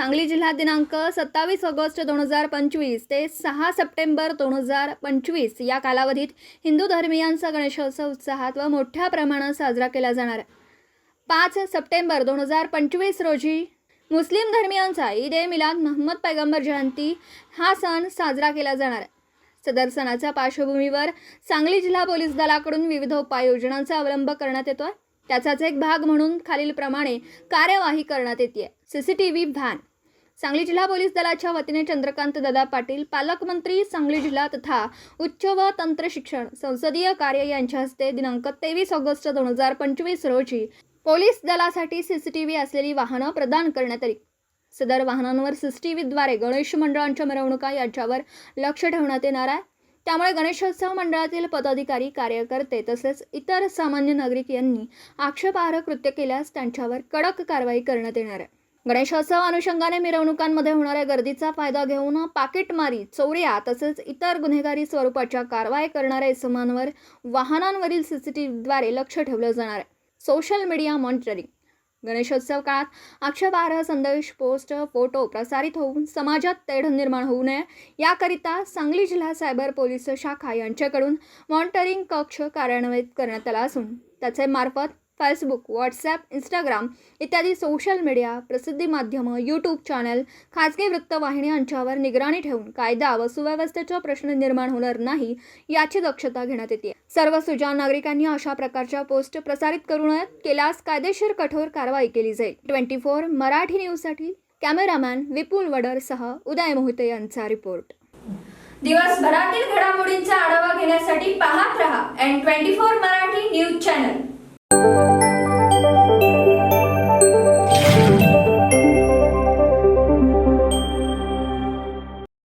सांगली जिल्हा दिनांक सत्तावीस ऑगस्ट दोन हजार पंचवीस ते सहा सप्टेंबर दोन हजार पंचवीस या कालावधीत हिंदू धर्मियांचा गणेशोत्सव उत्साहात व मोठ्या प्रमाणात साजरा केला जाणार. आहे पाच सप्टेंबर दोन हजार पंचवीस रोजी मुस्लिम धर्मियांचा ईद ए मिलाद महम्मद पैगंबर जयंती हा सण साजरा केला जाणार. आहे सदर सणाच्या पार्श्वभूमीवर सांगली जिल्हा पोलीस दलाकडून विविध उपाययोजनांचा अवलंब करण्यात येतो त्याचाच एक भाग म्हणून खालीलप्रमाणे कार्यवाही करण्यात येते सीसीटीव्ही व्हॅन. सांगली जिल्हा पोलीस दलाच्या वतीने चंद्रकांत दादा पाटील पालकमंत्री सांगली जिल्हा तथा उच्च व तंत्र शिक्षण संसदीय कार्य यांच्या हस्ते दिनांक तेवीस ऑगस्ट दोन हजार पंचवीस रोजी पोलीस दलासाठी सीसीटीव्ही असलेली वाहनं प्रदान करण्यात आली. सदर वाहनांवर सीसीटीव्हीद्वारे गणेश मंडळांच्या मिरवणुका यांच्यावर लक्ष ठेवण्यात येणार आहे. त्यामुळे गणेशोत्सव मंडळातील पदाधिकारी कार्यकर्ते तसेच इतर सामान्य नागरिक यांनी आक्षेपार्ह कृत्य केल्यास त्यांच्यावर कडक कारवाई करण्यात येणार आहे. गणेशोत्सव अनुषंगाने मिरवणुकांमध्ये होणाऱ्या गर्दीचा फायदा घेऊन पाकिटमारी चोऱ्या तसेच इतर गुन्हेगारी स्वरूपाच्या कारवाई करणाऱ्या इसमांवर वाहनांवरील सीसीटीव्हीद्वारे लक्ष ठेवलं जाणार. आहे सोशल मीडिया मॉनिटरिंग. गणेशोत्सव काळात आक्षेपार्ह संदेश पोस्ट फोटो प्रसारित होऊन समाजात तेढ निर्माण होऊ नये. याकरिता सांगली जिल्हा सायबर पोलीस शाखा यांच्याकडून मॉनिटरिंग कक्ष कार्यान्वित करण्यात आला असून त्याचे मार्फत फेसबुक व्हॉट्सॲप इंस्टाग्राम इत्यादी सोशल मीडिया प्रसिद्धी माध्यमं यूट्यूब चॅनल खाजगी वृत्तवाहिनी यांच्यावर निगराणी ठेवून कायदा व सुव्यवस्थेचा प्रश्न निर्माण होणार नाही याची दक्षता घेण्यात येते. सर्व सुजाण नागरिकांनी अशा प्रकारच्या पोस्ट प्रसारित करू नयेत. केल्यास कायदेशीर कठोर कारवाई केली जाईल. ट्वेंटी फोर मराठी न्यूजसाठी कॅमेरामॅन विपुल वडरसह उदय मोहिते यांचा रिपोर्ट. दिवसभरातील घडामोडींचा आढावा घेण्यासाठी पाहत रहा N twenty four Marathi news channel